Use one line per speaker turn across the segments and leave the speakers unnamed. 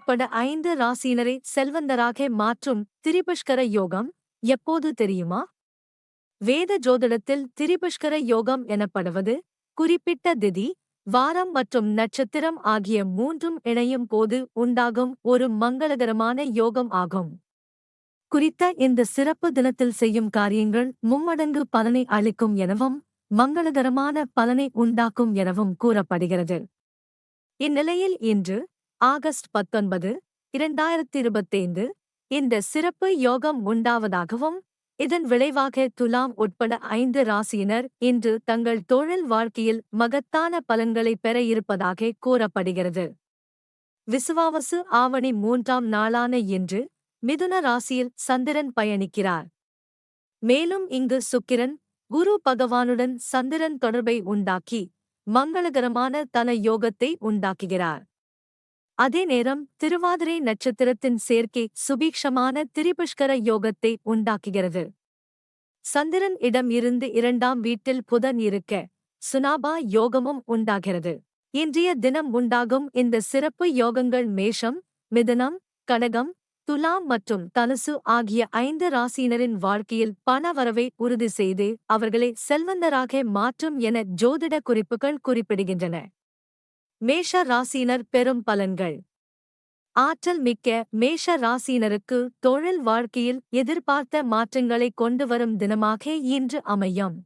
உட்பட ஐந்து ராசியினரை செல்வந்தராக மாற்றும் திரிபுஷ்கர யோகம் எப்போது தெரியுமா? வேத ஜோதிடத்தில் திரிபுஷ்கர யோகம் எனப்படுவது குறிப்பிட்ட திதி வாரம் மற்றும் நட்சத்திரம் ஆகிய மூன்றும் இணையும் போது உண்டாகும் ஒரு மங்களகரமான யோகம் ஆகும். குறித்த இந்த சிறப்பு தினத்தில் செய்யும் காரியங்கள் மும்மடங்கு பலனை அளிக்கும் எனவும் மங்களகரமான பலனை உண்டாக்கும் எனவும் கூறப்படுகிறது. இந்நிலையில் இன்று ஆகஸ்ட் பத்தொன்பது இரண்டாயிரத்தி இருபத்தைந்து இந்த சிறப்பு யோகம் உண்டாவதாகவும் இதன் விளைவாக துலாம் உட்பட ஐந்து ராசியினர் இன்று தங்கள் தொழில் வாழ்க்கையில் மகத்தான பலன்களை பெற இருப்பதாக கூறப்படுகிறது. விசுவாவசு ஆவணி மூன்றாம் நாளான இன்று மிதுன ராசியில் சந்திரன் பயணிக்கிறார். மேலும் இங்கு சுக்கிரன் குரு பகவானுடன் சந்திரன் தொடர்பை உண்டாக்கி மங்களகரமான தன யோகத்தை உண்டாக்குகிறார். அதே நேரம் திருவாதிரை நட்சத்திரத்தின் சேர்க்கை சுபீக்ஷமான திரிபுஷ்கர யோகத்தை உண்டாக்குகிறது. சந்திரன் இடம் இருந்து இரண்டாம் வீட்டில் புதன் இருக்க சுனாபா யோகமும் உண்டாகிறது. இன்றைய தினம் உண்டாகும் இந்த சிறப்பு யோகங்கள் மேஷம் மிதனம் கனகம் துலாம் மற்றும் தனுசு ஆகிய ஐந்து ராசியினரின் வாழ்க்கையில் பண வரவை உறுதி செய்து அவர்களை செல்வந்தராக மாற்றும் என ஜோதிட குறிப்புகள் குறிப்பிடுகின்றன. மேஷ ராசினர் பெரும் பலன்கள். ஆற்றல் மிக்க மேஷ ராசியினருக்கு தொழில் வாழ்க்கையில் எதிர்பார்த்த மாற்றங்களை கொண்டு வரும் தினமாக இன்று அமையும்.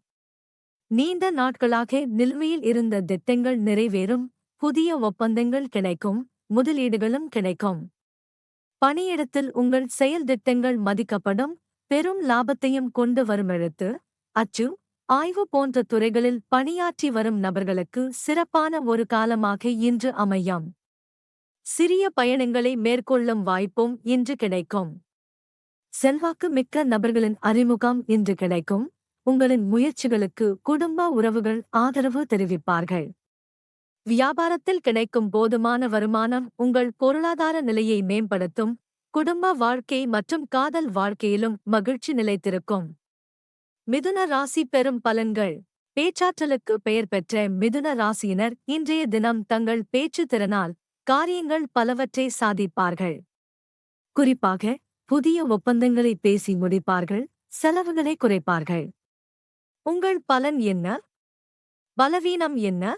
நீண்ட நாட்களாக நிலுவையில் இருந்த திட்டங்கள் நிறைவேறும் புதிய ஒப்பந்தங்கள் கிடைக்கும் முதலீடுகளும் கிடைக்கும். பணியிடத்தில் உங்கள் செயல் திட்டங்கள் மதிக்கப்படும் பெரும் லாபத்தையும் கொண்டு வரும் எழுத்து அச்சு ஆய்வு போன்ற துறைகளில் பணியாற்றி வரும் நபர்களுக்கு சிறப்பான ஒரு காலமாக இன்று அமையும். சிறிய பயணங்களை மேற்கொள்ளும் வாய்ப்பும் இன்று கிடைக்கும். செல்வாக்கு மிக்க நபர்களின் அறிமுகம் இன்று கிடைக்கும். உங்களின் முயற்சிகளுக்கு குடும்ப உறவுகள் ஆதரவு தெரிவிப்பார்கள். வியாபாரத்தில் கிடைக்கும் போதுமான வருமானம் உங்கள் பொருளாதார நிலையை மேம்படுத்தும். குடும்ப வாழ்க்கை மற்றும் காதல் வாழ்க்கையிலும் மகிழ்ச்சி நிலைத்திருக்கும். மிதுன ராசி பெறும் பலன்கள். பேச்சாற்றலுக்கு பெயர் பெற்ற மிதுன ராசியினர் இன்றைய தினம் தங்கள் பேச்சு திறனால் காரியங்கள் பலவற்றை சாதிப்பார்கள். குறிப்பாக புதிய ஒப்பந்தங்களை பேசி முடிப்பார்கள் செலவுகளை குறைப்பார்கள். உங்கள் பலன் என்ன? பலவீனம் என்ன?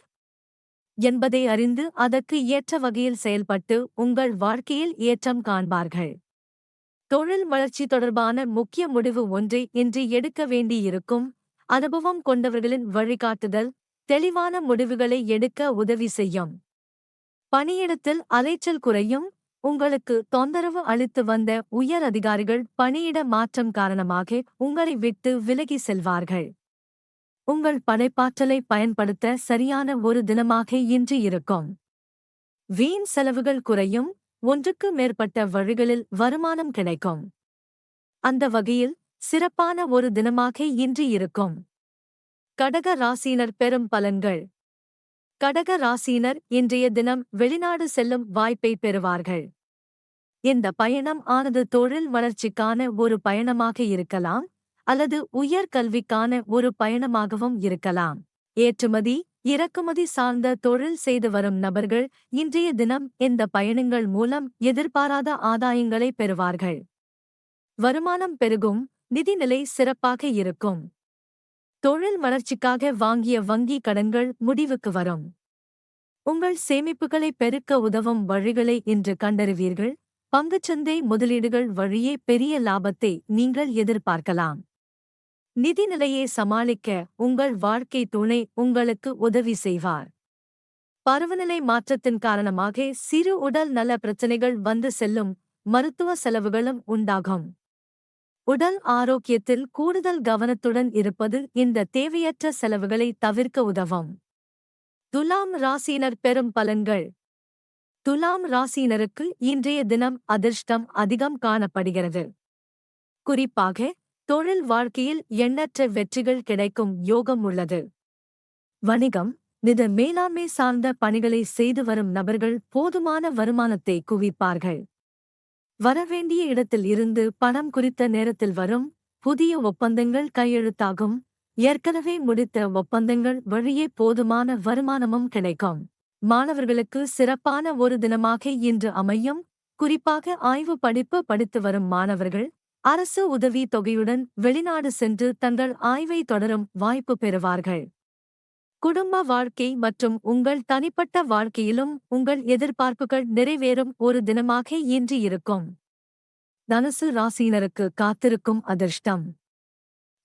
என்பதை அறிந்து அதற்கு ஏற்ற வகையில் செயல்பட்டு உங்கள் வாழ்க்கையில் ஏற்றம் காண்பார்கள். தொழில் வளர்ச்சி தொடர்பான முக்கிய முடிவு ஒன்றை இன்று எடுக்க வேண்டியிருக்கும். அனுபவம் கொண்டவர்களின் வழிகாட்டுதல் தெளிவான முடிவுகளை எடுக்க உதவி செய்யும். பணியிடத்தில் அலைச்சல் குறையும். உங்களுக்கு தொந்தரவு அளித்து வந்த உயர் அதிகாரிகள் பணியிட மாற்றம் காரணமாக உங்களை விட்டு விலகி செல்வார்கள். உங்கள் படைப்பாற்றலை பயன்படுத்த சரியான ஒரு தினமாக இன்று இருக்கும். வீண் செலவுகள் குறையும். ஒன்றுக்கு மேற்பட்ட வழிகளில் வருமானம் கிடைக்கும். அந்த வகையில் சிறப்பான ஒரு தினமாக இன்று இருக்கும். கடக ராசியினர் பெறும் பலன்கள். கடக ராசியினர் இன்றைய தினம் வெளிநாடு செல்லும் வாய்ப்பை பெறுவார்கள். இந்த பயணம் ஆனது தொழில் வளர்ச்சிக்கான ஒரு பயணமாக இருக்கலாம் அல்லது உயர் கல்விக்கான ஒரு பயணமாகவும் இருக்கலாம். ஏற்றுமதி இறக்குமதி சார்ந்த தொழில் செய்து வரும் நபர்கள் இன்றைய தினம் இந்த பயணங்கள் மூலம் எதிர்பாராத ஆதாயங்களை பெறுவார்கள். வருமானம் பெருகும் நிதிநிலை சிறப்பாக இருக்கும். தொழில் வளர்ச்சிக்காக வாங்கிய வங்கி கடன்கள் முடிவுக்கு வரும். உங்கள் சேமிப்புகளை பெருக்க உதவும் வழிகளை இன்று கண்டறிவீர்கள். பங்குச்சந்தை முதலீடுகள் வழியே பெரிய லாபத்தை நீங்கள் எதிர்பார்க்கலாம். நிதிநிலையை சமாளிக்க உங்கள் வாழ்க்கை துணை உங்களுக்கு உதவி செய்வார். பருவநிலை மாற்றத்தின் காரணமாக சிறு உடல் நல பிரச்சனைகள் வந்து செல்லும் மருத்துவ செலவுகளும் உண்டாகும். உடல் ஆரோக்கியத்தில் கூடுதல் கவனத்துடன் இருப்பது இந்த தேவையற்ற செலவுகளை தவிர்க்க உதவும். துலாம் ராசியினர் பெறும் பலன்கள். துலாம் ராசியினருக்கு இன்றைய தினம் அதிர்ஷ்டம் அதிகம் காணப்படுகிறது. குறிப்பாக தொழில் வாழ்க்கையில் எண்ணற்ற வெற்றிகள் கிடைக்கும் யோகம் உள்ளது. வணிகம் நித மேலாண்மை சார்ந்த பணிகளை செய்து வரும் நபர்கள் போதுமான வருமானத்தை குவிப்பார்கள். வரவேண்டிய இடத்தில் இருந்து பணம் குறித்த நேரத்தில் வரும் புதிய ஒப்பந்தங்கள் கையெழுத்தாகும். ஏற்கனவே முடித்த ஒப்பந்தங்கள் வழியே போதுமான வருமானமும் கிடைக்கும். மாணவர்களுக்கு சிறப்பான ஒரு தினமாக இன்று அமையும். குறிப்பாக ஆய்வு படிப்பு படித்து வரும் மாணவர்கள் அரசு உதவி தொகையுடன் வெளிநாடு சென்று தங்கள் ஆய்வை தொடரும் வாய்ப்பு பெறுவார்கள். குடும்ப வாழ்க்கை மற்றும் உங்கள் தனிப்பட்ட வாழ்க்கையிலும் உங்கள் எதிர்பார்ப்புகள் நிறைவேறும் ஒரு தினமாக இன்று இருக்கும். தனுசு ராசியினருக்கு காத்திருக்கும் அதிர்ஷ்டம்.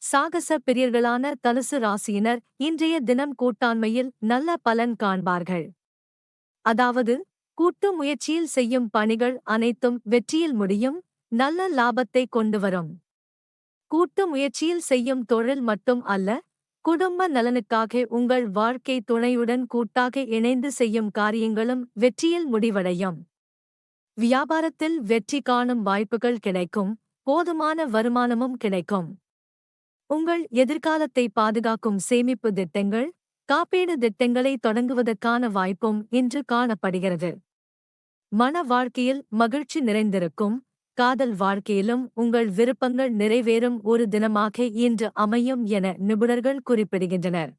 சாகச பிரியர்களான தனுசு ராசியினர் இன்றைய தினம் கூட்டாண்மையில் நல்ல பலன் காண்பார்கள். அதாவது கூட்டு முயற்சியில் செய்யும் பணிகள் அனைத்தும் வெற்றியில் முடியும் நல்ல லாபத்தை கொண்டு வரும். கூட்டு முயற்சியில் செய்யும் தொழில் மட்டும் அல்ல குடும்ப நலனுக்காக உங்கள் வாழ்க்கை துணையுடன் கூட்டாக இணைந்து செய்யும் காரியங்களும் வெற்றியில் முடிவடையும். வியாபாரத்தில் வெற்றி காணும் வாய்ப்புகள் கிடைக்கும் போதுமான வருமானமும் கிடைக்கும். உங்கள் எதிர்காலத்தை பாதுகாக்கும் சேமிப்பு திட்டங்கள் காப்பீடு திட்டங்களை தொடங்குவதற்கான வாய்ப்பும் இன்று காணப்படுகிறது. மன வாழ்க்கையில் மகிழ்ச்சி நிறைந்திருக்கும் காதல் வாழ்க்கையிலும் உங்கள் விருப்பங்கள் நிறைவேறும் ஒரு தினமாக இன்று அமையும் என நிபுணர்கள் குறிப்பிடுகின்றனர்.